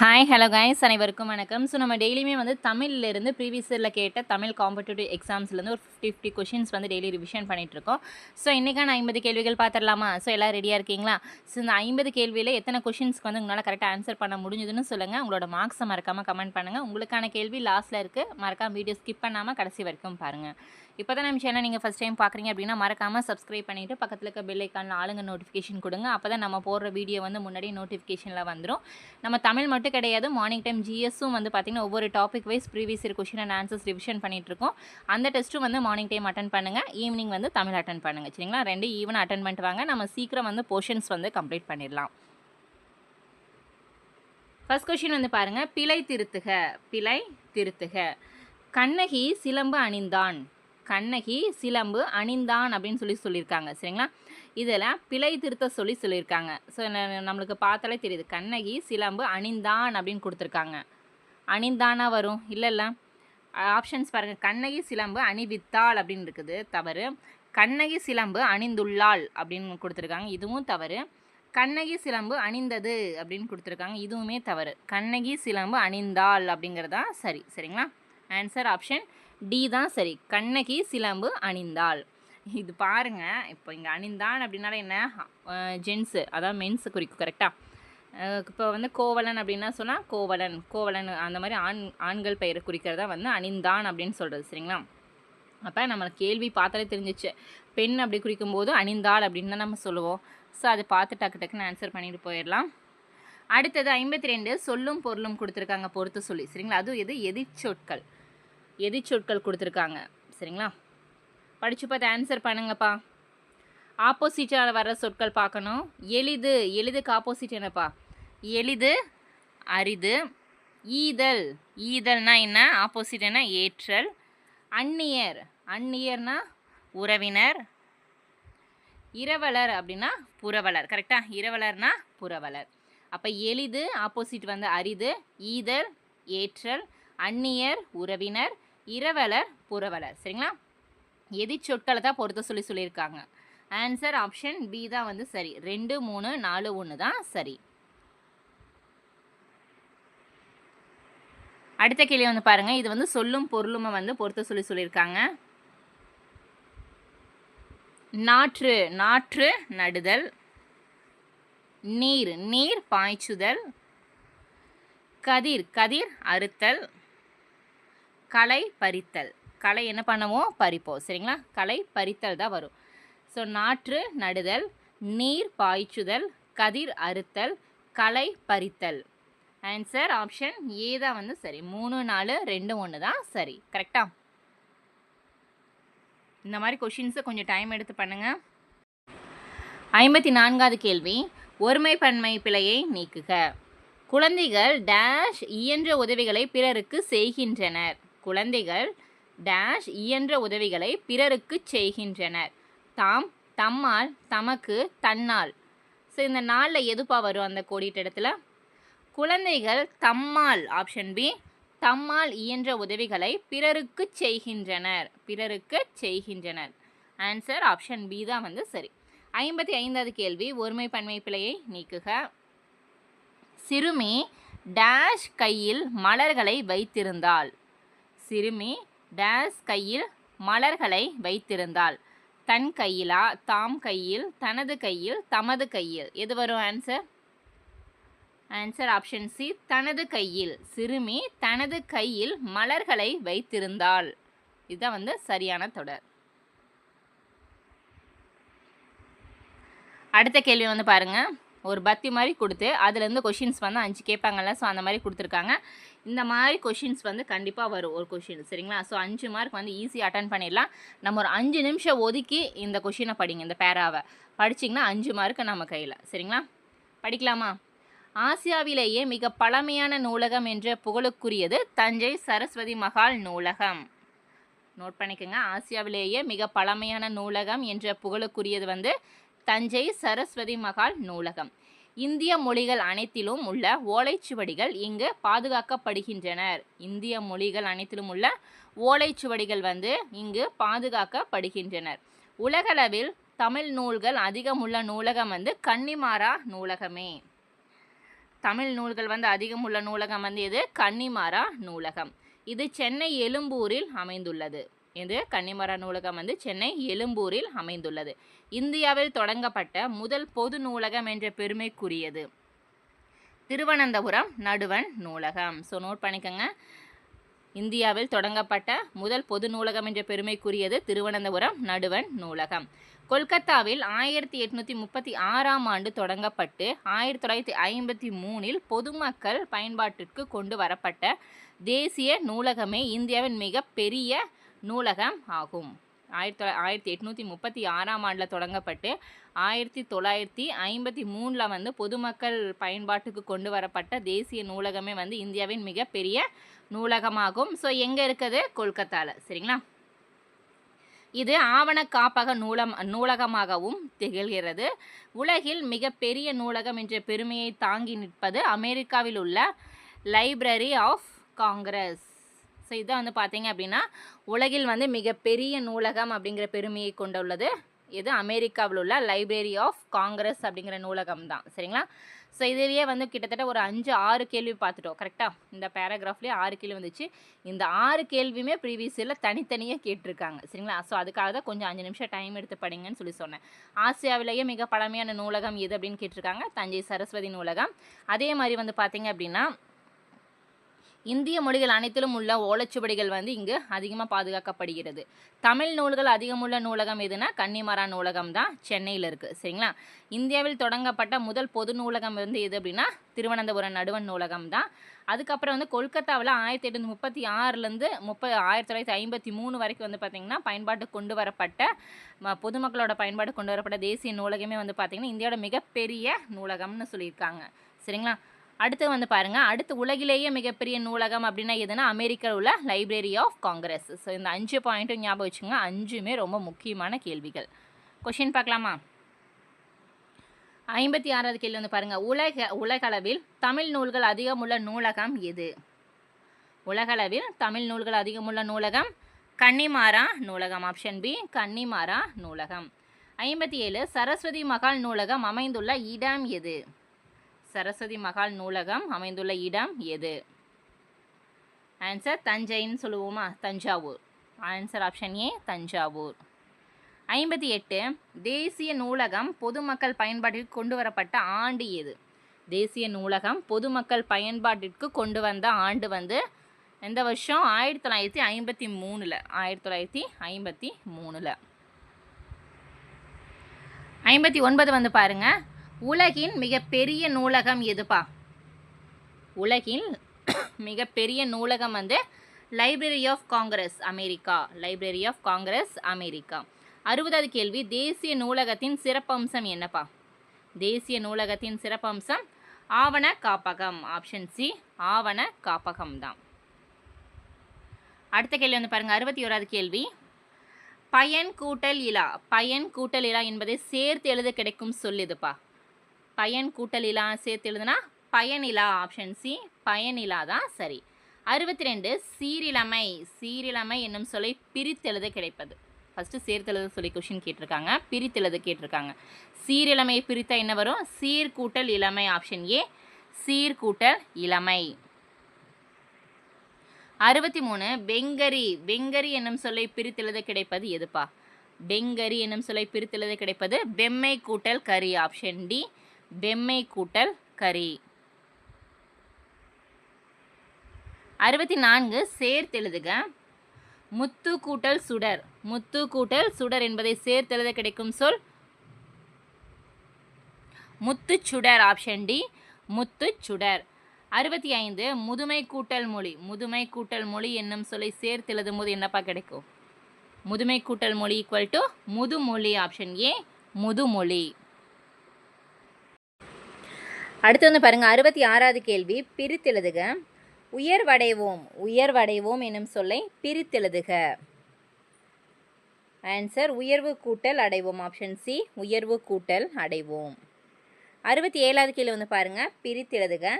Hi hello guys அனைவருக்கும் வணக்கம். So நம்ம டெய்லியுமே வந்து தமிழ்லேருந்து ப்ரீவியஸ் இயரில் கேட்ட தமிழ் காம்படிட்டிவ் எக்ஸாம்ஸ்லேருந்து ஒரு ஃபிஃப்டி ஃபிஃப்டி கொஷின்ஸ் வந்து டெய்லி ரிவிஷன் பண்ணிகிட்ருக்கோம் ஸோ இன்றைக்கான ஐம்பது கேள்விகள் பார்த்துடலாமா ஸோ எல்லாம் ரெடியாக இருக்கீங்களா? ஸோ இந்த ஐம்பது கேள்வியில் எத்தனை கொஷின்ஸ்க்கு வந்து உங்களால் கரெக்டாக ஆன்சர் பண்ண முடிஞ்சதுன்னு சொல்லுங்கள் உங்களோட மார்க்ஸை மறக்காமல் கமெண்ட் பண்ணுங்கள் உங்களுக்கான கேள்வி லாஸ்ட்டில் இருக்குது மறக்காமல் வீடியோ ஸ்கிப் பண்ணாமல் கடைசி வரைக்கும் பாருங்கள் இப்போ தான் நம்ம சேனல் நீங்கள் ஃபஸ்ட் டைம் பார்க்குறீங்க அப்படின்னா மறக்காமல் சப்ஸ்கிரைப் பண்ணிவிட்டு பக்கத்தில் இருக்க பெல் ஐக்கானில் ஆளுங்க நோட்டிஃபிகேஷன் கொடுங்க. அப்போ தான் நம்ம போடுற வீடியோ வந்து முன்னாடி நோட்டிஃபிகேஷனில் வந்துடும் நம்ம தமிழ் மட்டும் கிடையாது மார்னிங் டைம் ஜிஎஸும் வந்து பார்த்திங்கன்னா ஒவ்வொரு topic wise previous year question and answers revision பண்ணிகிட்ருக்கோம் அந்த டெஸ்ட்டும் வந்து மார்னிங் டைம் அட்டன் பண்ணுங்கள் ஈவினிங் வந்து தமிழ் அட்டன் பண்ணுங்கள் சரிங்களா? ரெண்டு ஈவன் அட்டன் பண்ணிட்டு வாங்க. நம்ம சீக்கிரம் வந்து போர்ஷன்ஸ் வந்து கம்ப்ளீட் பண்ணிடலாம். ஃபஸ்ட் கொஷின் வந்து பாருங்கள் பிழை திருத்துக பிழை திருத்துக. கண்ணகி சிலம்பு அணிந்தான். கண்ணகி சிலம்பு அணிந்தான் அப்படின்னு சொல்லி சொல்லியிருக்காங்க. சரிங்களா? இதில் பிழை திருத்த சொல்லி சொல்லியிருக்காங்க. ஸோ நம்மளுக்கு பார்த்தாலே தெரியுது. கண்ணகி சிலம்பு அணிந்தான் அப்படின்னு கொடுத்துருக்காங்க. அணிந்தானா வரும்? இல்லைல்ல ஆப்ஷன்ஸ் பாருங்கள் கண்ணகி சிலம்பு அணிவித்தாள் அப்படின்னு இருக்குது. தவறு. கண்ணகி சிலம்பு அணிந்துள்ளாள் அப்படின்னு கொடுத்துருக்காங்க. இதுவும் தவறு. கண்ணகி சிலம்பு அணிந்தது அப்படின்னு கொடுத்துருக்காங்க. இதுவுமே தவறு. கண்ணகி சிலம்பு அணிந்தாள் அப்படிங்கிறதா சரி. சரிங்களா? ஆன்சர் ஆப்ஷன் டி தான் சரி. கண்ணகி சிலம்பு அணிந்தாள். இது பாருங்க. இப்போ இங்கே அணிந்தான் அப்படின்னால என்ன? ஜென்ஸு அதாவது மென்ஸு குறிக்கும் கரெக்டாக இப்போ வந்து கோவலன் அப்படின்னா சொன்னால் கோவலன் கோவலன் அந்த மாதிரி ஆண் ஆண்கள் பெயரை குறிக்கிறதா வந்து அணிந்தான் அப்படின்னு சொல்கிறது சரிங்களா? அப்போ நம்ம கேள்வி பார்த்தாலே தெரிஞ்சிச்சு. பெண் அப்படி குறிக்கும்போது அணிந்தாள் அப்படின்னு தான் நம்ம சொல்லுவோம். ஸோ அதை பார்த்து டக்கு டக்குன்னு ஆன்சர் பண்ணிட்டு போயிடலாம். அடுத்தது ஐம்பத்தி ரெண்டு சொல்லும் பொருளும் கொடுத்துருக்காங்க பொறுத்து சொல்லி சரிங்களா? அதுவும் எது? எதிர்ச்சொற்கள். எதிர்ச்சொற்கள் கொடுத்துருக்காங்க. சரிங்களா? படித்து பார்த்து ஆன்சர் பண்ணுங்கப்பா. ஆப்போசிட்டாக வர சொற்கள் பார்க்கணும். எளிது எளிதுக்கு ஆப்போசிட் என்னப்பா? எளிது அரிது ஈதல். ஈதல்னா என்ன? ஆப்போசிட் என்ன? ஏற்றல். அந்நியர். அந்நியர்னா உறவினர். இரவலர் அப்படின்னா புறவலர் கரெக்டாக இரவலர்னா புறவலர் அப்போ எளிது ஆப்போசிட் வந்து அரிது ஈதல் ஏற்றல் அந்நியர் உறவினர் இரவலர் புறவலர் சரிங்களா? எதி சொற்களை தான் பொறுத்த சொல்லி சொல்லியிருக்காங்க. ஆன்சர் ஆப்ஷன் பி தான் வந்து சரி. ரெண்டு மூணு நாலு ஒன்று தான் சரி. அடுத்த கேள்வி வந்து பாருங்க. இது வந்து சொல்லும் பொருளுமை வந்து பொறுத்த சொல்லி சொல்லியிருக்காங்க. நாற்று நாற்று நடுதல். நீர் நீர் பாய்ச்சுதல். கதிர் கதிர் அறுத்தல். களை பறித்தல். களை என்ன பண்ணுவோம் பறிப்போம். சரிங்களா? களை பறித்தல் தான் வரும். ஸோ நாற்று நடுதல் நீர் பாய்ச்சுதல் கதிர் அறுத்தல் களை பறித்தல். ஆன்சர் ஆப்ஷன் ஏ தான் வந்து சரி. மூணு நாலு ரெண்டு ஒன்று தான் சரி. கரெக்டா இந்த மாதிரி கொஷின்ஸை கொஞ்சம் டைம் எடுத்து பண்ணுங்கள் ஐம்பத்தி நான்காவது கேள்வி. ஒருமை பன்மை பிழையை நீக்குக. குழந்தைகள் டேஷ் இயன்ற உதவிகளை பிறருக்கு செய்கின்றனர். குழந்தைகள் டேஷ் இயன்ற e உதவிகளை பிறருக்கு செய்கின்றனர். தாம் தம்மால் தமக்கு தன்னால். ஸோ இந்த நாளில் எதுப்பா வரும் அந்த கோடிட்ட இடத்துல? குழந்தைகள் தம்மால் ஆப்ஷன் பி தம்மால் e இயன்ற உதவிகளை பிறருக்கு செய்கின்றனர். பிறருக்கு செய்கின்றனர். ஆன்சர் ஆப்ஷன் பி தான் வந்து சரி. ஐம்பத்தி ஐந்தாவது கேள்வி ஒருமை பன்மை பிழையை நீக்குக. சிறுமி டேஷ் கையில் மலர்களை வைத்திருந்தாள். சிறுமி டேஸ் கையில் மலர்களை வைத்திருந்தாள். தன் கையிலா தாம் கையில் தனது கையில் தமது கையில்? எது வரும் ஆன்சர் ஆன்சர் ஆப்ஷன் சி தனது கையில். சிறுமி தனது கையில் மலர்களை வைத்திருந்தாள். இதுதான் வந்து சரியான தொடர். அடுத்த கேள்வி வந்து பாருங்கள் ஒரு பத்தி மாதிரி கொடுத்து அதுலேருந்து கொஷின்ஸ் வந்து அஞ்சு கேட்பாங்கல்ல ஸோ அந்த மாதிரி கொடுத்துருக்காங்க. இந்த மாதிரி கொஷின்ஸ் வந்து கண்டிப்பாக வரும். ஒரு கொஷின் சரிங்களா? ஸோ அஞ்சு மார்க் வந்து ஈஸியாக அட்டன் பண்ணிடலாம். நம்ம ஒரு அஞ்சு நிமிஷம் ஒதுக்கி இந்த கொஷினை படிங்க இந்த பேராவை. படிச்சிங்கன்னா அஞ்சு மார்க்கு நம்ம கையில் சரிங்களா? படிக்கலாமா? ஆசியாவிலேயே மிக பழமையான நூலகம் என்ற புகழுக்குரியது தஞ்சை சரஸ்வதி மகால் நூலகம். நோட் பண்ணிக்கோங்க. ஆசியாவிலேயே மிக பழமையான நூலகம் என்ற புகழுக்குரியது வந்து தஞ்சை சரஸ்வதி மகால் நூலகம். இந்திய மொழிகள் அனைத்திலும் உள்ள ஓலைச்சுவடிகள் இங்கு பாதுகாக்கப்படுகின்றனர். இந்திய மொழிகள் அனைத்திலும் உள்ள ஓலைச்சுவடிகள் வந்து இங்கு பாதுகாக்கப்படுகின்றனர். உலகளவில் தமிழ் நூல்கள் அதிகமுள்ள நூலகம் வந்து கன்னிமாரா நூலகமே. தமிழ் நூல்கள் வந்து அதிகம் உள்ள நூலகம் வந்து எது? கன்னிமாரா நூலகம். இது சென்னை எழும்பூரில் அமைந்துள்ளது. இது கன்னிமரா நூலகம் வந்து சென்னை எழும்பூரில் அமைந்துள்ளது. இந்தியாவில் தொடங்கப்பட்ட முதல் பொது நூலகம் என்ற பெருமைக்குரியது. திருவனந்தபுரம் நடுவன் நூலகம். ஸோ நோட் பண்ணிக்கோங்க. இந்தியாவில் தொடங்கப்பட்ட முதல் பொது நூலகம் என்ற பெருமைக்குரியது திருவனந்தபுரம் நடுவன் நூலகம். கொல்கத்தாவில் ஆயிரத்தி எட்நூற்றி முப்பத்தி ஆறாம் ஆண்டு தொடங்கப்பட்டு ஆயிரத்தி தொள்ளாயிரத்தி ஐம்பத்தி மூணில் பொதுமக்கள் பயன்பாட்டிற்கு கொண்டு வரப்பட்ட தேசிய நூலகமே இந்தியாவின் மிக பெரிய நூலகம் ஆகும். ஆயிரத்தி தொள்ள ஆயிரத்தி எட்நூற்றி முப்பத்தி ஆறாம் ஆண்டில் தொடங்கப்பட்டு ஆயிரத்தி தொள்ளாயிரத்தி ஐம்பத்தி மூணில் வந்து பொதுமக்கள் பயன்பாட்டுக்கு கொண்டு வரப்பட்ட தேசிய நூலகமே வந்து இந்தியாவின் மிகப்பெரிய நூலகமாகும். ஸோ எங்கே இருக்குது? கொல்கத்தாவில் சரிங்களா? இது ஆவண காப்பக நூலம் நூலகமாகவும் திகழ்கிறது. உலகில் மிகப்பெரிய நூலகம் என்ற பெருமையை தாங்கி நிற்பது அமெரிக்காவில் உள்ள லைப்ரரி ஆஃப் காங்கிரஸ் ஸோ இதான் வந்து பார்த்தீங்க அப்படின்னா உலகில் வந்து மிகப்பெரிய நூலகம் அப்படிங்கிற பெருமையை கொண்டுள்ளது. இது அமெரிக்காவில் உள்ள லைப்ரரி ஆஃப் காங்கிரஸ் அப்படிங்கிற நூலகம் தான். சரிங்களா? ஸோ இதுலேயே வந்து கிட்டத்தட்ட ஒரு அஞ்சு ஆறு கேள்வி பார்த்துட்டோம். கரெக்டாக இந்த பேராகிராஃப்லேயே ஆறு கேள்வி வந்துச்சு. இந்த ஆறு கேள்வியுமே ப்ரீவியஸ் இயரில் தனித்தனியாக கேட்டிருக்காங்க. சரிங்களா? ஸோ அதுக்காக தான் கொஞ்சம் அஞ்சு நிமிஷம் டைம் எடுத்து படிங்கன்னு சொல்லி சொன்னேன். ஆசியாவிலேயே மிக பழமையான நூலகம் எது அப்படின்னு கேட்டிருக்காங்க? தஞ்சை சரஸ்வதி நூலகம். அதே மாதிரி வந்து பார்த்தீங்க அப்படின்னா இந்திய மொழிகள் அனைத்திலும் உள்ள ஓலைச்சுவடிகள் வந்து இங்கு அதிகமாக பாதுகாக்கப்படுகிறது. தமிழ் நூல்கள் அதிகமுள்ள நூலகம் எதுனா கன்னிமரா நூலகம் தான் சென்னையில் இருக்குது சரிங்களா? இந்தியாவில் தொடங்கப்பட்ட முதல் பொது நூலகம் வந்து எது அப்படின்னா திருவனந்தபுரம் நடுவன் நூலகம் தான். அதுக்கப்புறம் வந்து கொல்கத்தாவில் ஆயிரத்தி எட்நூத்தி முப்பத்தி ஆறுலேருந்து முப்ப ஆயிரத்தி தொள்ளாயிரத்தி ஐம்பத்தி மூணு வரைக்கும் வந்து பார்த்திங்கன்னா பயன்பாட்டு கொண்டு வரப்பட்ட பொதுமக்களோட பயன்பாடு கொண்டு வரப்பட்ட தேசிய நூலகமே வந்து பார்த்திங்கன்னா இந்தியாவோட மிகப்பெரிய நூலகம்னு சொல்லியிருக்காங்க. சரிங்களா? அடுத்து வந்து பாருங்க அடுத்து உலகிலேயே மிகப்பெரிய நூலகம் அப்படின்னா எதுனா அமெரிக்கா உள்ள லைப்ரரி ஆஃப் காங்கிரஸ் ஸோ இந்த அஞ்சு பாயிண்ட்டும் ஞாபகம் வச்சுங்க அஞ்சுமே ரொம்ப முக்கியமான கேள்விகள். கொஷின் பார்க்கலாமா? ஐம்பத்தி ஆறாவது கேள்வி வந்து பாருங்க. உலக உலகளவில் தமிழ் நூல்கள் அதிகமுள்ள நூலகம் எது? உலகளவில் தமிழ் நூல்கள் அதிகமுள்ள நூலகம் கன்னிமாரா நூலகம். ஆப்ஷன் பி கன்னிமாரா நூலகம். ஐம்பத்தி ஏழு சரஸ்வதி மகால் நூலகம் அமைந்துள்ள இடம் எது? சரஸ்வதி மகால் நூலகம் அமைந்துள்ள இடம் எது? ஆன்சர் தஞ்சைன்னு சொல்லுவோமா? Thanjavur. Answer option A Thanjavur. ஐம்பத்தி எட்டு தேசிய நூலகம் பொதுமக்கள் பயன்பாட்டிற்கு கொண்டு வரப்பட்ட ஆண்டு எது? தேசிய நூலகம் பொதுமக்கள் பயன்பாட்டிற்கு கொண்டு வந்த ஆண்டு வந்து எந்த வருஷம்? ஆயிரத்தி தொள்ளாயிரத்தி ஐம்பத்தி மூணில். ஆயிரத்தி தொள்ளாயிரத்தி ஐம்பத்தி மூணில். ஐம்பத்தி ஒன்பது வந்து பாருங்கள் உலகின் மிகப்பெரிய நூலகம் எதுப்பா? உலகின் மிகப்பெரிய நூலகம் வந்து library of Congress America. Library of Congress America. அறுபதாவது கேள்வி தேசிய நூலகத்தின் சிறப்பம்சம் என்னப்பா? தேசிய நூலகத்தின் சிறப்பம்சம் ஆவண காப்பகம். ஆப்ஷன் சி ஆவண காப்பகம் தான். அடுத்த கேள்வி வந்து பாருங்கள் அறுபத்தி ஓராவது கேள்வி. பயன் கூட்டல் இலா. பயன் கூட்டல் இலா என்பதை சேர்த்து எழுத கிடைக்கும் சொல்லுதுப்பா பயன் கூட்டலிலா சேர்த்து எழுதுனா பயனிலா ஆப்ஷன் சி பயனிலா தான் சரி. அறுபத்தி ரெண்டு சீரிழமை. சீரிழமை என்னும் சொல்லை பிரித்தெழுத கிடைப்பது. ஃபஸ்ட்டு சேர்த்தெழுத சொல்லி கொஷின் கேட்டிருக்காங்க. பிரித்தெழுத கேட்டிருக்காங்க. சீரிழமையை பிரித்தா என்ன வரும்? சீர்கூட்டல் இளமை ஆப்ஷன் ஏ சீர்கூட்டல் இளமை அறுபத்தி மூணு வெங்கரி. வெங்கரி என்னும் சொல்லை பிரித்தெழுத கிடைப்பது எதுப்பா? வெங்கரி என்னும் சொல்லை பிரித்தெழுத கிடைப்பது வெம்மை கூட்டல் கரி ஆப்ஷன் டி வெம்மை கூட்டல் கரி அறுபத்தி நான்கு சேர்த்தெழுதுக. முத்து கூட்டல் சுடர். முத்து கூட்டல் சுடர் என்பதை சேர்த்தெழுத கிடைக்கும் சொல். முத்து சுடர் ஆப்ஷன் டி முத்து சுடர். அறுபத்தி ஐந்து முதுமை கூட்டல் மொழி. முதுமை கூட்டல் மொழி என்னும் சொல்லை சேர்த்து எழுதும் போது என்னப்பா கிடைக்கும்? முதுமை கூட்டல் மொழி ஈக்குவல் டு முதுமொழி ஆப்ஷன் ஏ முதுமொழி. அடுத்து வந்து பாருங்கள் அறுபத்தி ஆறாவது கேள்வி. பிரித்தெழுதுக. உயர்வடைவோம். உயர்வடைவோம் எனும் சொல்லை பிரித்தெழுதுக. ஆன்சர் உயர்வு கூட்டல் அடைவோம். ஆப்ஷன் சி உயர்வு கூட்டல் அடைவோம். அறுபத்தி ஏழாவது கீழே வந்து பாருங்கள் பிரித்தெழுதுக.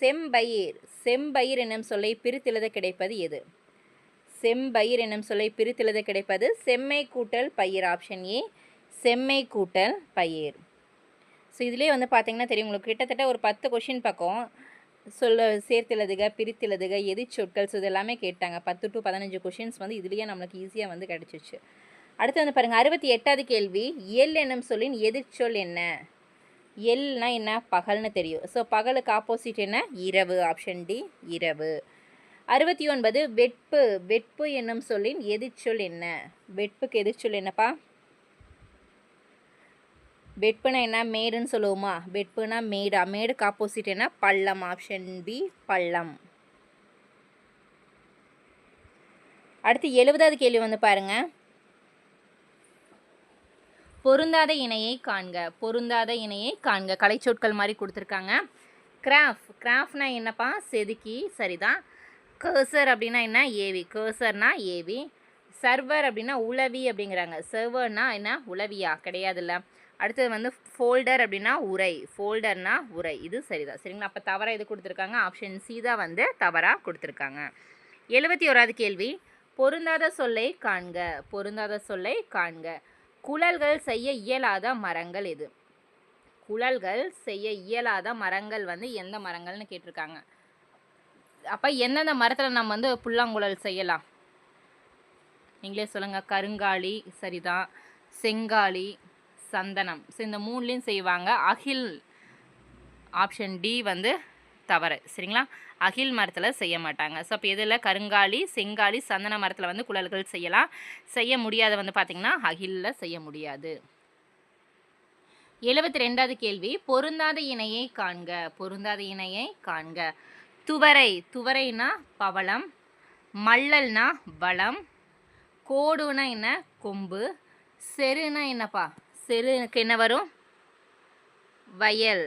செம்பயிர். செம்பயிர் என்னும் சொல்லை பிரித்தெழுத கிடைப்பது எது? செம்பயிர் என்னும் சொல்லை பிரித்தெழுத கிடைப்பது செம்மை கூட்டல் பயிர். ஆப்ஷன் ஏ செம்மை கூட்டல் பயிர். ஸோ இதிலே வந்து பார்த்தீங்கன்னா தெரியும். உங்களுக்கு கிட்டத்தட்ட ஒரு பத்து கொஷின் பக்கம் சொல்ல சேர்த்தெழுதுக பிரித்தெழுதுக எதிர்ச்சொற்கள் ஸோ இது எல்லாமே கேட்டாங்க. பத்து டு பதினஞ்சு கொஷின்ஸ் வந்து இதுலேயே நம்மளுக்கு ஈஸியாக வந்து கிடச்சிச்சு. அடுத்து வந்து பாருங்கள் அறுபத்தி எட்டாவது கேள்வி. எல் என்னும் சொல்லின் எதிர்ச்சொல் என்ன? எல்னா என்ன? பகல்னு தெரியும். ஸோ பகலுக்கு ஆப்போசிட் என்ன? இரவு. ஆப்ஷன் டி இரவு. அறுபத்தி ஒன்பது வெட்பு. வெட்பு என்னும் சொல்லின் எதிர்ச்சொல் என்ன? வெட்புக்கு எதிர்ச்சொல் என்னப்பா? வெட்புனா என்ன? மேடுன்னு சொல்லுவோமா? வெட்புனா மேடா. மேடுக்கு ஆப்போசிட் என்ன? பள்ளம். ஆப்ஷன் பி பள்ளம். அடுத்து எழுபதாவது கேள்வி வந்து பாருங்க. பொருந்தாத இணையை காண்க. பொருந்தாத இணையை காண்க. கலைச்சொற்கள் மாதிரி கொடுத்துருக்காங்க. கிராஃப் கிராஃப்னா என்னப்பா? செதுக்கி. சரிதான். கர்சர் அப்படின்னா என்ன? ஏவி கர்சர்னா ஏவி சர்வர் அப்படின்னா உளவி அப்படிங்கிறாங்க. சர்வர்னா என்ன? உளவியா? கிடையாதுல்ல. அடுத்தது வந்து ஃபோல்டர் அப்படின்னா உரை. ஃபோல்டர்னா உரை. இது சரிதான். சரிங்களா? அப்போ தவறாக இது கொடுத்துருக்காங்க? ஆப்ஷன் சி தான் வந்து தவறாக கொடுத்துருக்காங்க. எழுபத்தி ஓராவது கேள்வி. பொருந்தாத சொல்லை காண்க. பொருந்தாத சொல்லை காண்க. குழல்கள் செய்ய இயலாத மரங்கள் எது? குழல்கள் செய்ய இயலாத மரங்கள் வந்து எந்த மரங்கள்னு கேட்டிருக்காங்க. அப்போ எந்தெந்த மரத்தில் நம்ம வந்து புல்லாங்குழல் செய்யலாம்? நீங்களே சொல்லுங்கள் கருங்காலி சரிதான். செங்காலி சந்தனம். ஸோ இந்த மூணுலேயும் செய்வாங்க. அகில் ஆப்ஷன் டி வந்து தவறு. சரிங்களா? அகில் மரத்தில் செய்ய மாட்டாங்க. ஸோ அப்போ எதில்? கருங்காலி செங்காலி சந்தன மரத்தில் வந்து குழல்கள் செய்யலாம். செய்ய முடியாத வந்து பார்த்திங்கன்னா அகிலில் செய்ய முடியாது. எழுபத்தி ரெண்டாவது கேள்வி. பொருந்தாத இணையை காண்க. பொருந்தாத இணையை காண்க. துவரை. துவரைனா பவளம். மல்லல்னா வளம். கோடுனா என்ன? கொம்பு. செருனா என்னப்பா? செருக்கு என்ன வரும்? வயல்.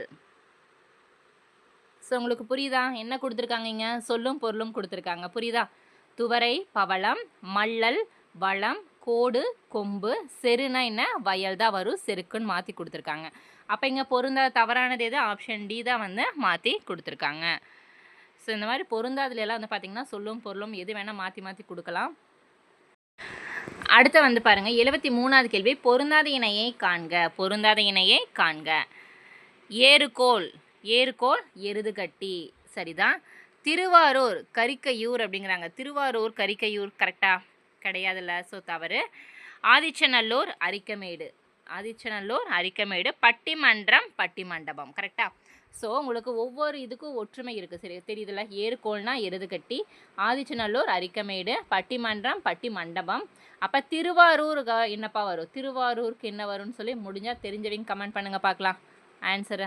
ஸோ உங்களுக்கு புரியுதா? என்ன கொடுத்துருக்காங்க இங்கே சொல்லும் பொருளும் கொடுத்துருக்காங்க. புரியுதா? துவரை பவளம் மல்லல் வளம் கோடு கொம்பு செருனா என்ன? வயல் தான் வரும். செருக்குன்னு மாற்றி கொடுத்துருக்காங்க. அப்போ இங்கே பொருந்தாத தவறானது எது? ஆப்ஷன் டி தான் வந்து மாற்றி கொடுத்துருக்காங்க. ஸோ இந்த மாதிரி பொருந்தாதுல எல்லாம் வந்து பார்த்திங்கன்னா சொல்லும் பொருளும் எது வேணால் மாற்றி மாற்றி கொடுக்கலாம். அடுத்து வந்து பாருங்க எழுபத்தி மூணாவது கேள்வி. பொருந்தாத இணையை காண்க. பொருந்தாத இணையை காண்க. ஏறுகோல் ஏறுகோல் எருதுகட்டி. சரிதான் திருவாரூர் கரிக்கையூர் அப்படிங்கிறாங்க. திருவாரூர் கரிக்கையூர் கரெக்டா கிடையாதுல்ல. ஸோ தவறு. ஆதிச்சநல்லூர் அரிக்கமேடு. ஆதிச்சநல்லூர் அரிக்கமேடு. பட்டிமன்றம் பட்டிமண்டபம். கரெக்டாக ஸோ உங்களுக்கு ஒவ்வொரு இதுக்கும் ஒற்றுமை இருக்குது சரி தெரியுதுல ஏறுகோல்னா எருதுகட்டி ஆதிச்சநல்லூர் அரிக்கமேடு பட்டிமன்றம் பட்டி மண்டபம் அப்போ திருவாரூர் க- என்னப்பா வரும்? திருவாரூருக்கு என்ன வரும்னு சொல்லி முடிஞ்சால் தெரிஞ்சவங்க கமெண்ட் பண்ணுங்க பார்க்கலாம். ஆன்சரை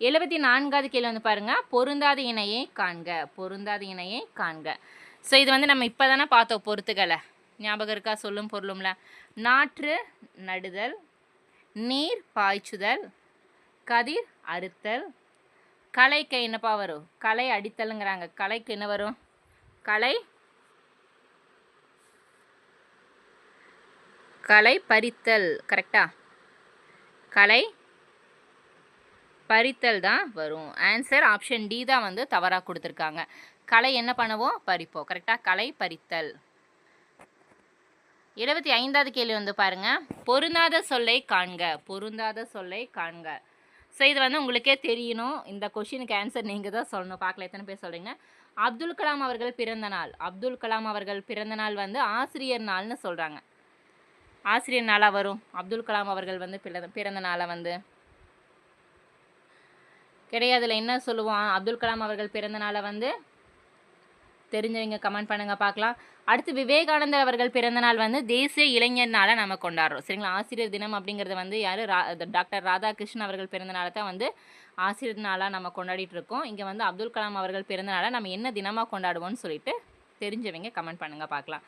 எழுபத்தி நான்காவது கேள்வி வந்து பாருங்கள் பொருந்தாத இணையை காண்க. பொருந்தாத இணையை காண்க. ஸோ இது வந்து நம்ம இப்போ தானே பார்த்தோம் பொறுத்துக்களை ஞாபகம் இருக்கா? சொல்லும் பொருளும்ல. நாற்று நடுதல் நீர் பாய்ச்சுதல் கதிர் அறுத்தல் கலைக்கு என்னப்பா வரும்? கலை அடித்தலுங்கிறாங்க. கலைக்கு என்ன வரும்? கலை? கலை பறித்தல். கரெக்டா? கலை பறித்தல் தான் வரும். ஆன்சர் ஆப்ஷன் டி தான் வந்து தவறாக கொடுத்துருக்காங்க. கலை என்ன பண்ணுவோம்? பறிப்போம். கரெக்டாக கலை பறித்தல். எழுபத்தி ஐந்தாவது கேள்வி வந்து பாருங்க. பொருந்தாத சொல்லை காண்க. பொருந்தாத சொல்லை காண்க. ஸோ இது வந்து உங்களுக்கே தெரியணும். இந்த கொஷினுக்கு ஆன்சர் நீங்கள் தான் சொல்லணும். பார்க்கல எத்தனை பேர் சொல்கிறீங்க அப்துல் கலாம் அவர்கள் பிறந்த நாள். அப்துல் கலாம் அவர்கள் பிறந்த நாள் வந்து ஆசிரியர் நாள்னு சொல்கிறாங்க ஆசிரியர் நாளாக வரும். அப்துல் கலாம் அவர்கள் வந்து பிறந்த பிறந்த நாளை வந்து. கிடையாதுல என்ன சொல்லுவோம் அப்துல் கலாம் அவர்கள் பிறந்த நாளை வந்து தெரிஞ்சவங்க கமெண்ட் பண்ணுங்க பார்க்கலாம். அடுத்து விவேகானந்தர் அவர்கள் பிறந்தநாள் வந்து தேசிய இளைஞர் நாளை நம்ம கொண்டாடுறோம். சரிங்களா? ஆசிரியர் தினம் அப்படிங்கிறது வந்து யார்? டாக்டர் ராதாகிருஷ்ணன் அவர்கள் பிறந்தநாளை தான் வந்து ஆசிரியர் நாளாக நம்ம கொண்டாடிட்டு இருக்கோம். இங்கே வந்து அப்துல் கலாம் அவர்கள் பிறந்தநாளை நம்ம என்ன தினமாக கொண்டாடுவோம்னு சொல்லிட்டு தெரிஞ்சவங்க கமெண்ட் பண்ணுங்க பார்க்கலாம்.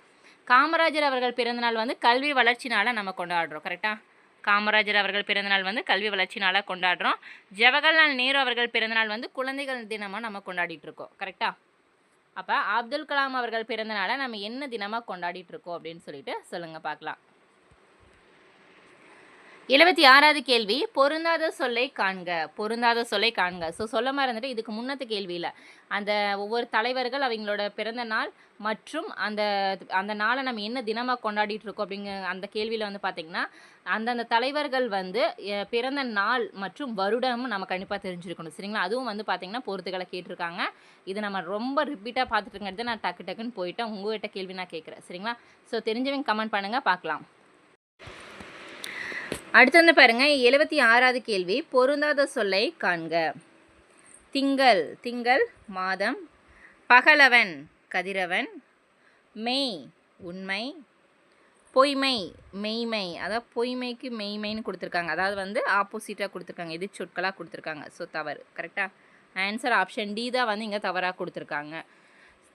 காமராஜர் அவர்கள் பிறந்தநாள் வந்து கல்வி வளர்ச்சி நாளாக நம்ம கொண்டாடுறோம் கரெக்டாக காமராஜர் அவர்கள் பிறந்தநாள் வந்து கல்வி வளர்ச்சி நாளாக கொண்டாடுறோம். ஜவஹர்லால் நேரு அவர்கள் பிறந்தநாள் வந்து குழந்தைகள் தினமாக நம்ம கொண்டாடிட்டு இருக்கோம் கரெக்டாக அப்போ அப்துல் கலாம் அவர்கள் பிறந்தநாளை நம்ம என்ன தினமாக கொண்டாடிட்டு இருக்கோம் அப்படின்னு சொல்லிட்டு சொல்லுங்கள் பார்க்கலாம். எழுபத்தி ஆறாவது கேள்வி பொருந்தாத சொல்லை காண்க பொருந்தாத சொல்லை காண்க. ஸோ சொல்ல மறந்துட்டு இதுக்கு முன்னத்து கேள்வியில் அந்த ஒவ்வொரு தலைவர்கள் அவங்களோட பிறந்த நாள் மற்றும் அந்த அந்த நாளை நம்ம என்ன தினமாக கொண்டாடிட்டு இருக்கோம் அப்படிங்கிற அந்த கேள்வியில் வந்து பார்த்திங்கன்னா அந்தந்த தலைவர்கள் வந்து பிறந்த நாள் மற்றும் வருடமும் நம்ம கண்டிப்பாக தெரிஞ்சிருக்கணும். சரிங்களா? அதுவும் வந்து பார்த்திங்கன்னா பொறுத்துக்களை கேட்டிருக்காங்க. இது நம்ம ரொம்ப ரிப்பீட்டாக பார்த்துட்டுங்கிறது நான் டக்கு டக்குன்னு போயிட்டேன் உங்கள்கிட்ட கேள்வி நான் கேட்குறேன். சரிங்களா? ஸோ தெரிஞ்சவங்க கமெண்ட் பண்ணுங்கள் பார்க்கலாம் அடுத்து வந்து பாருங்க எழுபத்தி ஆறாவது கேள்வி. பொருந்தாத சொல்லை காண்க. திங்கள் திங்கள் மாதம். பகலவன் கதிரவன். மெய் உண்மை. பொய்மை மெய்மை. அதாவது பொய்மைக்கு மெய்மைன்னு கொடுத்துருக்காங்க. அதாவது வந்து ஆப்போசிட்டாக கொடுத்துருக்காங்க. எது சொற்களாக கொடுத்துருக்காங்க. ஸோ தவறு. கரெக்டாக ஆன்சர் ஆப்ஷன் டி தான் வந்து இங்கே தவறாக கொடுத்துருக்காங்க.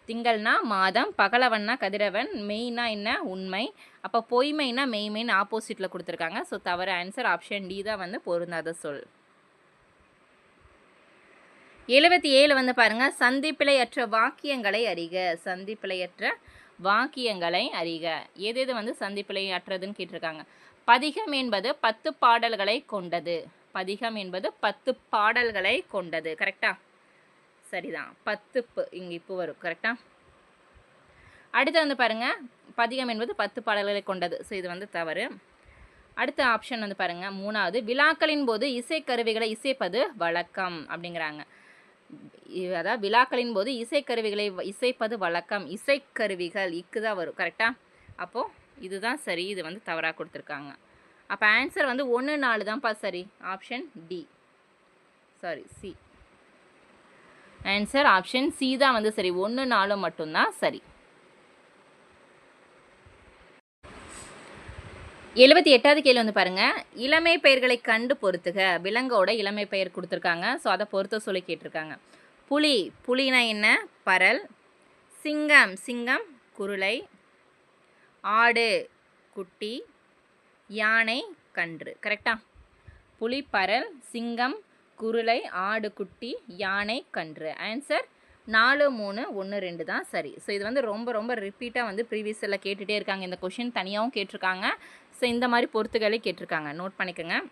திங்கள்னா மாதம் பகலவன்னா கதிரவன். மெய்னா என்ன? உண்மை. அப்போ பொய்மைனா மெய்மைன்னு ஆப்போசிட்டில் கொடுத்துருக்காங்க. ஸோ தவறு ஆன்சர் ஆப்ஷன் டி தான் வந்து பொருந்தாத சொல். எழுபத்தி ஏழு வந்து பாருங்கள் சந்திப்பிழையற்ற வாக்கியங்களை அறிக. சந்திப்பிழையற்ற வாக்கியங்களை அறிக. எது எது வந்து சந்திப்பிழையற்றதுன்னு கேட்டிருக்காங்க. பதிகம் என்பது பத்து பாடல்களை கொண்டது. பதிகம் என்பது பத்து பாடல்களை கொண்டது. கரெக்டா சரிதான். பத்து இப்போ இங்கே இப்போ வரும். கரெக்டாக அடுத்து வந்து பாருங்கள் பதிகம் என்பது பத்து பாடல்களை கொண்டது. ஸோ இது வந்து தவறு. அடுத்த ஆப்ஷன் வந்து பாருங்கள் மூணாவது விழாக்களின் போது இசைக்கருவிகளை இசைப்பது வழக்கம் அப்படிங்கிறாங்க. அதாவது விழாக்களின் போது இசைக்கருவிகளை வ- இசைப்பது வழக்கம். இசைக்கருவிகள் இக்கு தான் வரும் கரெக்டாக அப்போது இதுதான் சரி இது வந்து தவறாக கொடுத்துருக்காங்க. அப்போ ஆன்சர் வந்து ஒன்று நாலு தான்ப்பா சரி. Option D sorry C answer option C தான் வந்து சரி. ஒன்று நாலு மட்டும்தான் சரி. எழுபத்தி எட்டாவது கேள்வி வந்து பாருங்க. இளமை பெயர்களை கண்டு பொறுத்துக. விலங்கோட இளமை பெயர் கொடுத்துருக்காங்க. ஸோ அதை பொறுத்த சொல்லி கேட்டிருக்காங்க. புலி புலினா என்ன? பரல். சிங்கம் சிங்கம் குருளை. ஆடு குட்டி. யானை கன்று. கரெக்டா புலி பரல் சிங்கம் குருளை ஆடு குட்டி யானை கன்று. ஆன்சர் நாலு மூணு ஒன்று ரெண்டு தான் சரி. ஸோ இது வந்து ரொம்ப ரொம்ப ரிப்பீட்டாக வந்து ப்ரீவியஸில் கேட்டுகிட்டே இருக்காங்க. இந்த கொஷின் தனியாகவும் கேட்டிருக்காங்க. ஸோ இந்த மாதிரி பொறுத்துகளே கேட்டிருக்காங்க. நோட் பண்ணிக்கோங்க.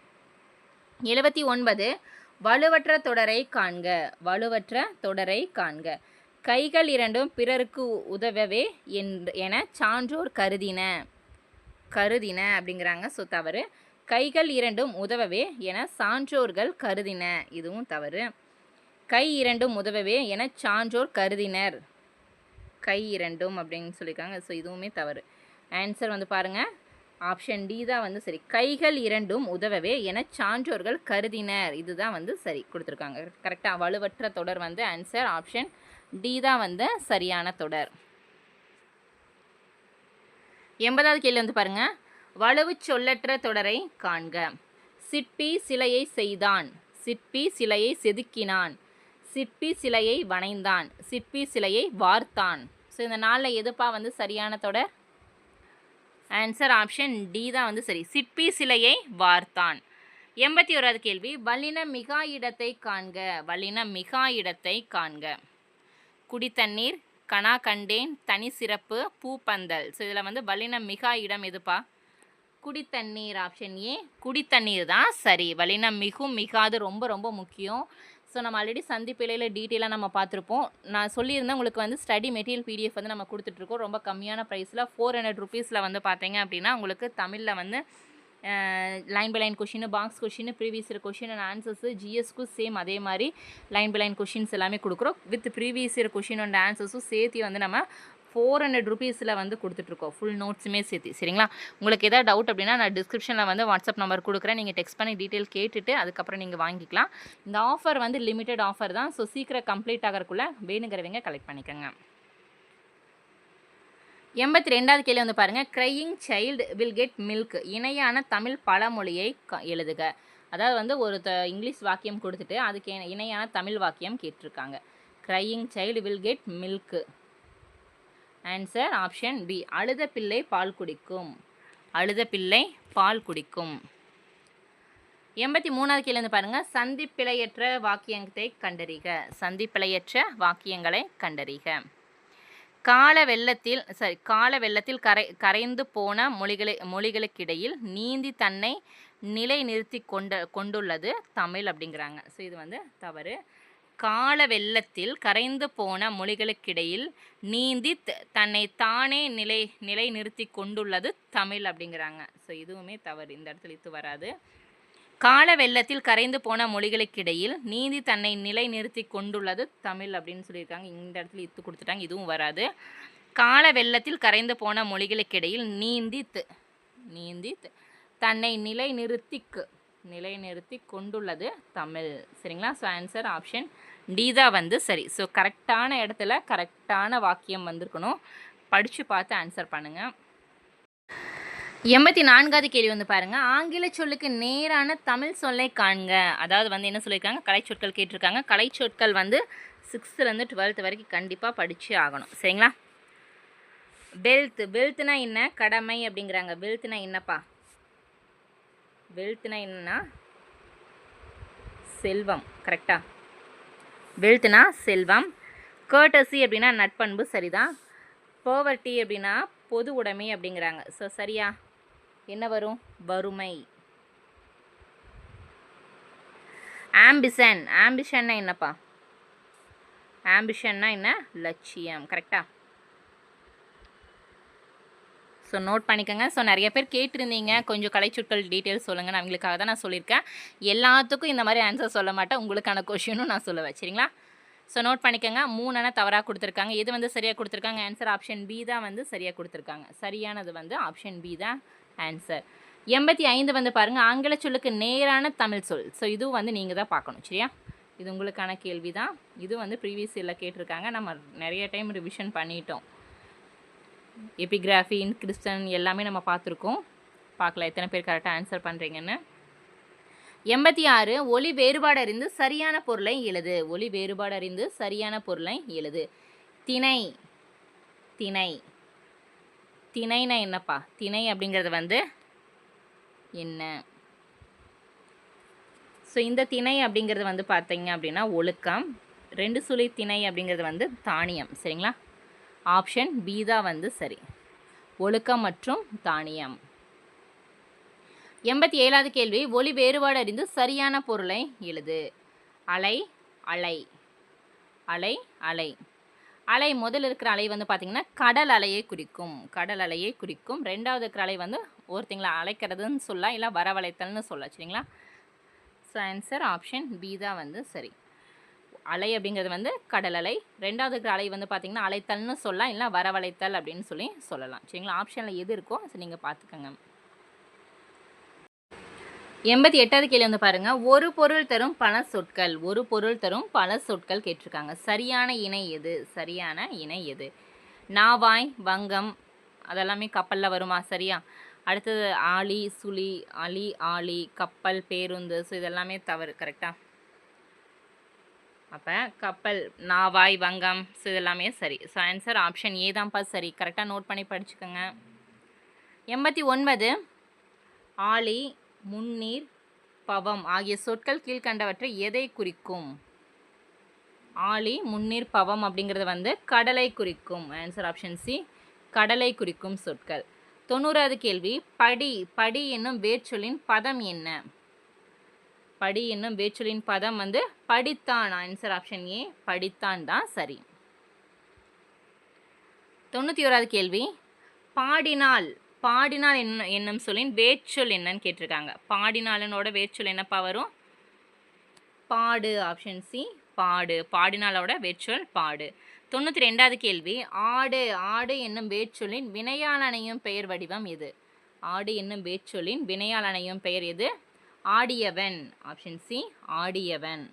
எழுபத்தி ஒன்பது வலுவற்ற தொடரை காண்க. வலுவற்ற தொடரை காண்க. கைகள் இரண்டும் பிறருக்கு உதவவே என்- என சான்றோர் கருதின. கருதின அப்படிங்கிறாங்க. ஸோ தவறு. கைகள் இரண்டும் உதவவே என சான்றோர்கள் கருதின. இதுவும் தவறு. கை இரண்டும் உதவவே என சான்றோர் கருதினர். கை இரண்டும் அப்படின்னு சொல்லியிருக்காங்க. ஸோ இதுவுமே தவறு. ஆன்சர் வந்து பாருங்கள் ஆப்ஷன் டி தான் வந்து சரி. கைகள் இரண்டும் உதவவே என சான்றோர்கள் கருதினர். இதுதான் வந்து சரி கொடுத்துருக்காங்க. கரெக்டாக வலுவற்ற தொடர் வந்து ஆன்சர் ஆப்ஷன் டி தான் வந்து சரியான தொடர். எண்பதாவது கேள்வி வந்து பாருங்க. வலுவு சொல்லற்ற தொடரை காண்க. சிற்பி சிலையை செய்தான். சிற்பி சிலையை செதுக்கினான். சிற்பி சிலையை வணைந்தான். சிற்பி சிலையை வார்த்தான். ஸோ இந்த நாளில் எதுப்பா வந்து சரியான தொடர்? ஆன்சர் ஆப்ஷன் டி தான் வந்து சரி. சிற்பி சிலையை வார்த்தான். எண்பத்தி ஓராவது கேள்வி. வல்லின மிகா இடத்தை காண்க. வல்லின மிகா இடத்தை காண்க. குடித்தண்ணீர் கனா கண்டேன் தனி சிறப்பு பூப்பந்தல் ஸோ இதில் வந்து வல்லின மிகா இடம் எதுப்பா? குடித்தண்ணீர் ஆப்ஷன் ஏ குடித்தண்ணீர் தான் சரி. வலினம் மிகும் மிகாது ரொம்ப ரொம்ப முக்கியம். ஸோ நம்ம ஆல்ரெடி சந்திப்பிலையில் டீட்டெயிலாக நம்ம பார்த்துருப்போம். நான் சொல்லியிருந்தேன் உங்களுக்கு வந்து ஸ்டடி மெட்டீரியல் பிடிஎஃப் வந்து நம்ம கொடுத்துட்ருக்கோம். ரொம்ப கம்மியான ப்ரைஸில் ஃபோர் ஹண்ட்ரட் ருபீஸில் வந்து பார்த்தீங்க அப்படின்னா உங்களுக்கு தமிழில் வந்து line by line question box question previous year question and answers ஜிஎஸ்க்கும் same அதே மாதிரி லைன் பை லைன் கொஷின்ஸ் எல்லாமே கொடுக்குறோம். With previous year question and ஆன்சர்ஸும் சேர்த்து வந்து நம்ம ஃபோர் ஹண்ட்ரட் ருபீஸில் வந்து கொடுத்துட்ருக்கோம். ஃபுல் நோட்ஸுமே சேர்த்து. சரிங்களா? உங்களுக்கு எதாவது டவுட் அப்படின்னா நான் டிஸ்கிரிப்ஷனில் வந்து வாட்ஸ்அப் நம்பர் கொடுக்குறேன். நீங்கள் டெக்ஸ்ட் பண்ணி டீட்டெயில் கேட்டுட்டு அதுக்கப்புறம் நீங்கள் வாங்கிக்கலாம். இந்த ஆஃபர் வந்து லிமிட்டட் ஆஃபர் தான். ஸோ சீக்கிரம் கம்ப்ளீட் ஆகிறக்குள்ளே வேணுங்கிறவங்க கலெக்ட் பண்ணிக்கோங்க. எண்பத்தி ரெண்டாவது கேள்வி வந்து பாருங்கள் crying child will get milk இணையான தமிழ் பழமொழியை க எழுதுக. அதாவது வந்து ஒரு த இங்கிலீஷ் வாக்கியம் கொடுத்துட்டு அதுக்கு இணையான தமிழ் வாக்கியம் கேட்டிருக்காங்க. Crying child will get milk answer option B அழுத பிள்ளை பால் குடிக்கும். அழுத பிள்ளை பால் குடிக்கும். எண்பத்தி மூணாவது கீழே பாருங்கள் சந்திப்பிழையற்ற வாக்கியத்தை கண்டறிக. சந்திப்பிழையற்ற வாக்கியங்களை கண்டறிக. கால வெள்ளத்தில் சரி கால வெள்ளத்தில் கரை கரைந்து போன மொழிகளை மொழிகளுக்கிடையில் நீந்தி தன்னை நிலை நிறுத்தி கொண்ட கொண்டுள்ளது தமிழ் அப்படிங்கிறாங்க. ஸோ இது வந்து தவறு. கால வெள்ளத்தில் கரைந்து போன மொழிகளுக்கிடையில் நீந்தி தன்னை தானே நிலை நிலை நிறுத்தி கொண்டுள்ளது தமிழ் அப்படிங்கிறாங்க. ஸோ இதுவுமே தவறு. இந்த இடத்துல இது வராது. கால வெள்ளத்தில் கரைந்து போன மொழிகளுக்கிடையில் நீந்தி தன்னை நிலை நிறுத்தி கொண்டுள்ளது தமிழ் அப்படின்னு சொல்லியிருக்காங்க. இந்த இடத்துல இத்து கொடுத்துட்டாங்க. இதுவும் வராது. கால வெள்ளத்தில் கரைந்து போன மொழிகளுக்கிடையில் நீந்தி நீந்தி தன்னை நிலை நிறுத்திக்கு நிலை நிறுத்தி கொண்டுள்ளது தமிழ். சரிங்களா? ஸோ ஆன்சர் ஆப்ஷன் டீதா வந்து? சரி. ஸோ கரெக்டான இடத்துல கரெக்டான வாக்கியம் வந்திருக்கணும். படித்து பார்த்து ஆன்சர் பண்ணுங்கள் எண்பத்தி நான்காவது கேள்வி வந்து பாருங்கள் ஆங்கில சொல்லுக்கு நேரான தமிழ் சொல்லை காண்க. அதாவது வந்து என்ன சொல்லியிருக்காங்க கலைச்சொற்கள் கேட்டிருக்காங்க. கலைச்சொற்கள் வந்து சிக்ஸ்த்துலேருந்து டுவெல்த் வரைக்கும் கண்டிப்பாக படித்து ஆகணும். சரிங்களா? வெல்த் வெல்த்னா என்ன? கடமை அப்படிங்கிறாங்க. வெல்த்னா என்னப்பா? வெல்த்னா என்னன்னா செல்வம். கரெக்டாக வெல்த்னா செல்வம். கேர்டசி அப்படின்னா நட்பண்பு சரிதான். போவர்ட்டி அப்படின்னா பொது உடைமை அப்படிங்கிறாங்க. ஸோ சரியா? என்ன வரும்? வறுமை. ஆம்பிஷன் ஆம்பிஷன்னா என்னப்பா? ஆம்பிஷன்னா என்ன? லட்சியம். கரெக்டாக ஸோ நோட் பண்ணிக்கோங்க. ஸோ நிறைய பேர் கேட்டிருந்தீங்க. கொஞ்சம் கலைச்சொற்கள் டீட்டெயில்ஸ் சொல்லுங்கள் நான் உங்களுக்காக தான் நான் சொல்லியிருக்கேன். எல்லாத்துக்கும் இந்த மாதிரி ஆன்சர் சொல்ல மாட்டேன். உங்களுக்கான கொஷினும் நான் சொல்லுவேன். சரிங்களா? ஸோ நோட் பண்ணிக்கோங்க. மூணுனா தவறாக கொடுத்துருக்காங்க. எது வந்து சரியாக கொடுத்துருக்காங்க? ஆன்சர் ஆப்ஷன் பி தான் வந்து சரியாக கொடுத்துருக்காங்க. சரியானது வந்து ஆப்ஷன் பி தான் ஆன்சர் எண்பத்தி ஐந்து வந்து பாருங்கள் ஆங்கில சொல்லுக்கு நேரான தமிழ் சொல். ஸோ இதுவும் வந்து நீங்கள் தான் பார்க்கணும். சரியா? இது உங்களுக்கான கேள்வி தான் இது வந்து ப்ரீவியஸ் இயரில் கேட்டிருக்காங்க. நம்ம நிறைய டைம் ரிவிஷன் பண்ணிட்டோம். எபிகிராஃபி இன்கிரிப்ஷன் எல்லாமே நம்ம பார்த்துருக்கோம். பார்க்கலாம் எத்தனை பேர் கரெக்டாக ஆன்சர் பண்ணுறீங்கன்னு எண்பத்தி ஆறு ஒளி வேறுபாடு அறிந்து சரியான பொருளை எழுது. ஒளி வேறுபாடு அறிந்து சரியான பொருளை எழுது. திணை திணை. திணைனா என்னப்பா? திணை அப்படிங்கிறது வந்து என்ன? ஸோ இந்த திணை அப்படிங்கிறது வந்து பார்த்தீங்க அப்படின்னா ஒழுக்கம். ரெண்டு சுழி திணை அப்படிங்கிறது வந்து தானியம். சரிங்களா? ஆப்ஷன் பி தான் வந்து சரி. ஒழுக்கம் மற்றும் தானியம். எண்பத்தி ஏழாவது கேள்வி ஒளி வேறுபாடு அறிந்து சரியான பொருளை எழுது. அலை அலை. அலை அலை. அலை முதல் இருக்கிற அலை வந்து பார்த்திங்கன்னா கடல் அலையை குறிக்கும். கடல் அலையை குறிக்கும். ரெண்டாவது இருக்கிற அலை வந்து ஒருத்தங்களை அழைக்கிறதுன்னு சொல்லலாம் இல்லை வரவழைத்தல்னு சொல்லலாம் சரிங்களா? ஸோ ஆன்சர் ஆப்ஷன் பி தான் வந்து சரி. அலை அப்படிங்கிறது வந்து கடல் அலை. ரெண்டாவது இருக்கிற அலை வந்து பார்த்திங்கன்னா அலைத்தல்னு சொல்லலாம் இல்லை வரவழைத்தல் அப்படின்னு சொல்லி சொல்லலாம். சரிங்களா? ஆப்ஷனில் எது இருக்கோ அதை நீங்கள் பார்த்துக்கோங்க எண்பத்தி எட்டாவது கேள்வி வந்து பாருங்கள் ஒரு பொருள் தரும் பல சொற்கள். ஒரு பொருள் தரும் பல சொற்கள் கேட்டிருக்காங்க. சரியான இணை எது? சரியான இணை எது? நாவாய் வங்கம் அதெல்லாமே கப்பலில் வருமா? சரியா? அடுத்தது ஆளி சுழி அலி ஆளி கப்பல் பேருந்து. ஸோ இதெல்லாமே தவறு. கரெக்டாக அப்போ கப்பல் நாவாய் வங்கம் ஸோ இதெல்லாமே சரி. ஸோ ஆன்சர் ஆப்ஷன் ஏ தான்ப்பா சரி. கரெக்டாக நோட் பண்ணி படிச்சுக்கோங்க. எண்பத்தி ஒன்பது ஆளி முன்னீர் பவம் ஆகிய சொற்கள் கீழ்கண்டவற்றை எதை குறிக்கும்? ஆளி முன்னீர் பவம் அப்படிங்கிறது வந்து கடலை குறிக்கும். ஆன்சர் ஆப்ஷன் சி கடலை குறிக்கும் சொற்கள். தொண்ணூறாவது கேள்வி படி படி என்னும் வேர்ச்சொல்லின் பதம் என்ன? படி என்னும் வேர்ச்சொல்லின் பதம் வந்து படித்தான் ஆன்சர் ஆப்ஷன் ஏ படித்தான் தான் சரி. தொண்ணூற்றி ஓராவது கேள்வி. பாடினால் பாடினால் என்ன என்னும் சொல்லின் வேச்சொல் என்னன்னு கேட்டிருக்காங்க. பாடினாலனோட வேச்சொல் என்னப்பா வரும்? பாடு ஆப்ஷன் சி பாடு. பாடினாலோட வேச்சொல் பாடு. தொண்ணூற்றி ரெண்டாவது கேள்வி. ஆடு ஆடு என்னும் வேர்ச்சொல்லின் வினையால் அணையும் பெயர் வடிவம் எது? ஆடு என்னும் வேர்ச்சொல்லின் வினையால் அணையும் பெயர் எது? ஆடியவன். ஆப்ஷன் சி ஆடியவன்.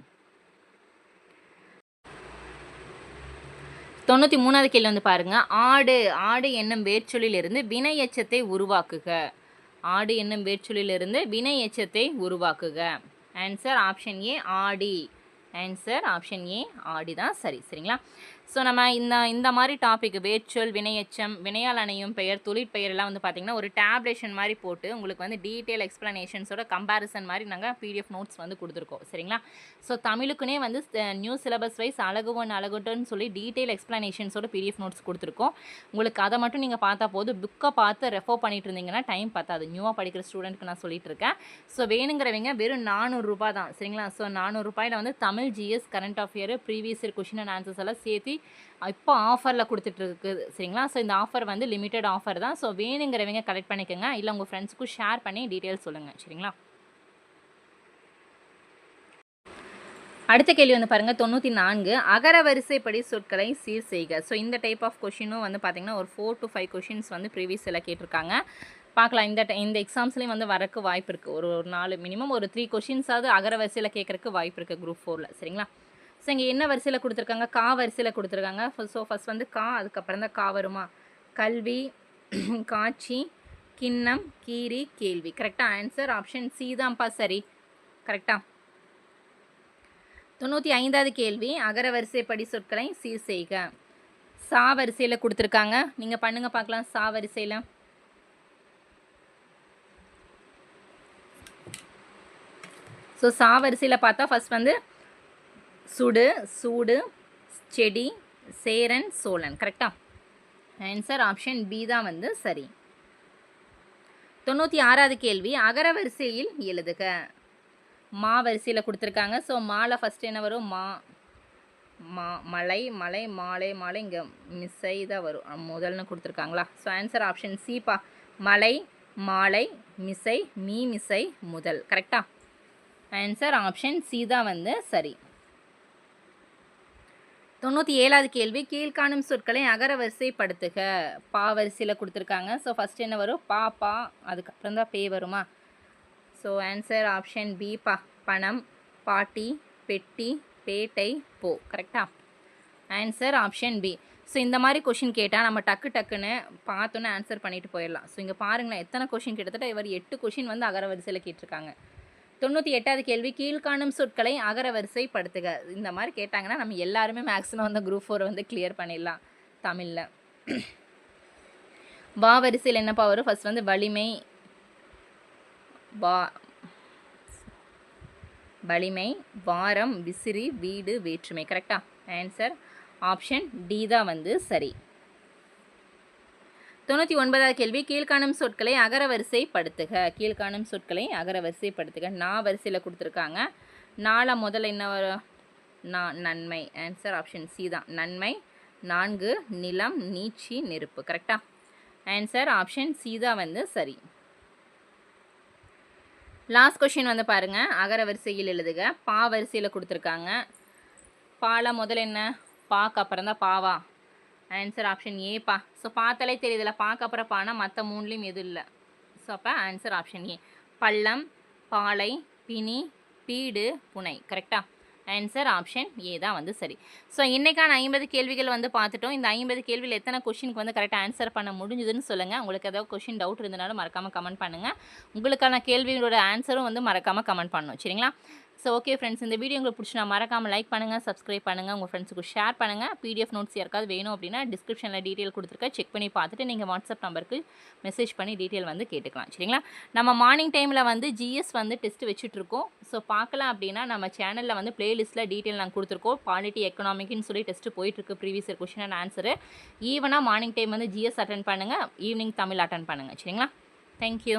தொண்ணூற்றி மூணாவது கேள்வி வந்து பாருங்க. ஆடு ஆடு என்னும் வேர்ச்சொல்லிலிருந்து வினை எச்சத்தை உருவாக்குக. ஆடு என்னும் வேர்ச்சொல்லிலிருந்து வினை எச்சத்தை உருவாக்குக. ஆன்சர் ஆப்ஷன் ஏ ஆடி. ஆன்சர் ஆப்ஷன் ஏ ஆடி தான் சரி. சரிங்களா? ஸோ நம்ம இந்த இந்த மாதிரி டாபிக் வேர்ச்சொல் வினையச்சம் வினையால் அணையும் பெயர் தொழிற்பெயர் பெயரெல்லாம் வந்து பார்த்திங்கன்னா ஒரு டேப்லேஷன் மாதிரி போட்டு உங்களுக்கு வந்து டீட்டெயில் எக்ஸ்ப்ளனேஷன்ஸோட கம்பேரிசன் மாதிரி நாங்கள் பிடிஎஃப் நோட்ஸ் வந்து கொடுத்துருக்கோம். சரிங்களா? ஸோ தமிழுக்குனே வந்து நியூ சிலபஸ் வைஸ் அழகு ஒன் அழகுட்டுன்னு சொல்லி டீட்டெயில் எக்ஸ்ப்ளனேஷன்ஸோட பிடிஎஃப் நோட்ஸ் கொடுத்துருக்கோம். உங்களுக்கு அதை மட்டும் நீங்கள் பார்த்தா போதும். புக்கை பார்த்து ரெஃபர் பண்ணிட்டு இருந்தீங்கன்னா டைம் பார்த்தாது நியூவாக படிக்கிற ஸ்டூடெண்ட்க்கு நான் சொல்லிட்டு இருக்கேன். ஸோ வேணுங்கிறவங்க வெறும் நானூறுரூபா தான். சரிங்களா? ஸோ நானூறுரூபாயில் வந்து Tamil GS current affair previous year question and answers எல்லாம் சேர்த்து இப்போ ஆஃபரில் கொடுத்துட்ருக்குது சரிங்களா? ஸோ இந்த ஆஃபர் வந்து லிமிட்டட் ஆஃபர் தான். ஸோ வேணுங்கிறவங்க கலெக்ட் பண்ணிக்கோங்க. இல்லை உங்கள் ஃப்ரெண்ட்ஸுக்கும் ஷேர் பண்ணி டீட்டெயில்ஸ் சொல்லுங்கள் சரிங்களா? அடுத்த கேள்வி வந்து பாருங்கள் தொண்ணூற்றி நான்கு அகர வரிசைப்படி சொற்களை சீர் செய்க. ஸோ இந்த டைப் ஆஃப் கொஷினும் வந்து பார்த்திங்கன்னா ஒரு ஃபோர் டு ஃபைவ் கொஷின்ஸ் வந்து ப்ரீவியஸில் கேட்டிருக்காங்க. பார்க்கலாம் இந்த இந்த எக்ஸாம்ஸ்லேயும் வந்து வரக்கு வாய்ப்பு இருக்குது ஒரு ஒரு நாலு மினிமம் ஒரு த்ரீ கொஷின்ஸாவது அகர வரிசையில் கேட்குறக்கு வாய்ப்பு இருக்குது குரூப் ஃபோரில் சரிங்களா? ஸோ இங்கே என்ன வரிசையில் கொடுத்துருக்காங்க? கா வரிசையில் கொடுத்துருக்காங்க. ஸோ ஃபஸ்ட் வந்து கா அதுக்கப்புறம் தான் கா வருமா? கல்வி காட்சி கிண்ணம் கீரி கேள்வி. கரெக்டாக ஆன்சர் ஆப்ஷன் சி தான்ப்பா சரி. கரெக்டாக தொண்ணூற்றி ஐந்தாவது கேள்வி. அகர வரிசைப்படி சொற்களை சீர் செய்க. சா வரிசையில் கொடுத்துருக்காங்க. நீங்கள் பண்ணுங்கள் பார்க்கலாம். சா வரிசையில். ஸோ சா வரிசையில் பார்த்தா ஃபர்ஸ்ட் வந்து சுடு சூடு செடி சேரன் சோழன். கரெக்டா ஆன்சர் ஆப்ஷன் பி தான் வந்து சரி. தொண்ணூற்றி ஆறாவது கேள்வி அகர வரிசையில் எழுதுக. மா வரிசையில் கொடுத்துருக்காங்க. ஸோ மாலை ஃபஸ்ட்டு என்ன வரும்? மா மா மலை மலை மாலை மாலை. இங்கே மிஸ்ஸை தான் வரும். முதல்னு கொடுத்துருக்காங்களா? ஸோ ஆன்சர் ஆப்ஷன் சிப்பா மலை மாலை மிசை மீ மிசை முதல். கரெக்டா ஆன்சர் ஆப்ஷன் சி தான் வந்து சரி. தொண்ணூற்றி ஏழாவது கேள்வி கீழ்காணும் சொற்களை அகர வரிசைப்படுத்துக பா வரிசையில் கொடுத்துருக்காங்க. ஸோ ஃபஸ்ட் என்ன வரும்? பா பா அதுக்கப்புறம் தான் பே வருமா? ஸோ ஆன்சர் ஆப்ஷன் பி பா பணம் பாட்டி பெட்டி பேட்டை போ. கரெக்டா ஆன்சர் ஆப்ஷன் பி ஸோ இந்த மாதிரி கொஷின் கேட்டால் நம்ம டக்கு டக்குன்னு பார்த்தோன்னே ஆன்சர் பண்ணிட்டு போயிடலாம். ஸோ இங்கே பாருங்களேன் எத்தனை கொஷின் கிட்டத்தட்ட இவர் எட்டு கொஷின் வந்து அகர வரிசையில் கேட்டிருக்காங்க. தொண்ணூற்றி எட்டாவது கேள்வி கீழ்காணும் சொற்களை அகர வரிசைப்படுத்துக. இந்த மாதிரி கேட்டாங்கன்னா நம்ம எல்லாருமே மேக்ஸிமம் வந்து குரூப் ஃபோர் வந்து கிளியர் பண்ணிடலாம் தமிழில். வா வரிசையில் என்னப்பா வரும் ஃபர்ஸ்ட் வந்து வலிமை. வா வலிமை வாரம் விசிறி வீடு வேற்றுமை. கரெக்டா ஆன்சர் ஆப்ஷன் டி தான் வந்து சரி. தொண்ணூற்றி ஒன்பதாவது கேள்வி கீழ்காணும் சொற்களை அகரவரிசைப்படுத்துக. கீழ்காணும் சொற்களை அகர வரிசைப்படுத்துக நா வரிசையில் கொடுத்துருக்காங்க. நாளை முதல்ல என்ன வரும்? நா நன்மை. ஆன்சர் ஆப்ஷன் சி தான். நன்மை நான்கு நிலம் நீச்சி நெருப்பு. கரெக்டாக ஆன்சர் ஆப்ஷன் சி தான் வந்து சரி. லாஸ்ட் கொஷின் வந்து பாருங்கள் அகர வரிசையில் எழுதுக. பா வரிசையில் கொடுத்துருக்காங்க. பால முதல்ல என்ன? பாக்கு அப்புறம் தான் பாவா. ஆன்சர் ஆப்ஷன் ஏப்பா ஸோ பார்த்தாலே தெரியுதுல பார்க்க அப்புறம் பானா மற்ற மூணுலேயும் எதுவும் இல்லை. ஸோ அப்போ ஆன்சர் ஆப்ஷன் ஏ பள்ளம் பாலை பிணி பீடு புனை. கரெக்டாக ஆன்சர் ஆப்ஷன் ஏ தான் வந்து சரி. ஸோ இன்றைக்கான ஐம்பது கேள்விகள் வந்து பார்த்துட்டோம். இந்த ஐம்பது கேள்வியில் எத்தனை கொஷினுக்கு வந்து கரெக்டாக ஆன்சர் பண்ண முடிஞ்சுதுன்னு சொல்லுங்கள் உங்களுக்கு ஏதாவது கொஷின் டவுட் இருந்தனாலும் மறக்காமல் கமெண்ட் பண்ணுங்கள் உங்களுக்கான கேள்விகளோட ஆன்சரும் வந்து மறக்காமல் கமெண்ட் பண்ணணும். சரிங்களா? ஸோ ஓகே ஃப்ரெண்ட்ஸ் இந்த வீடியோ உங்களுக்கு பிடிச்சினா மறக்காமல் லைக் பண்ணுங்கள் சப்ஸ்கிரைப் பண்ணுங்கள் உங்கள் ஃப்ரெண்ட்ஸுக்கு ஷேர் பண்ணுங்கள் பிடிஎஃப் நோட்ஸ் யாருக்காவது வேணும் அப்படின்னா டிஸ்கிரிப்ஷனில் டீட்டெயில் கொடுத்துருக்கேன் செக் பண்ணி பார்த்துட்டு நீங்கள் வாட்ஸ்அப் நம்பருக்கு மெசேஜ் பண்ணி டீட்டெயில் வந்து கேட்டுக்கலாம். சரிங்களா? நம்ம மார்னிங் டைமில் வந்து ஜிஎஸ் வந்து டெஸ்ட் வச்சுட்ருக்கோம் ஸோ பார்க்கலாம் அப்படின்னா நம்ம சேனலில் வந்து பிளேலிஸ்ட்டில் டீட்டெயில் நாங்கள் கொடுத்துருக்கோம். பாலிட்டி எக்கனாமிக்னு சொல்லி டெஸ்ட்டு போயிட்டுருக்கு previous year question and answer ஈவனாக மார்னிங் டைம் வந்து ஜிஎஸ் அட்டன் பண்ணுங்கள் ஈவினிங் தமிழ் அட்டன் பண்ணுங்கள் சரிங்களா? Thank you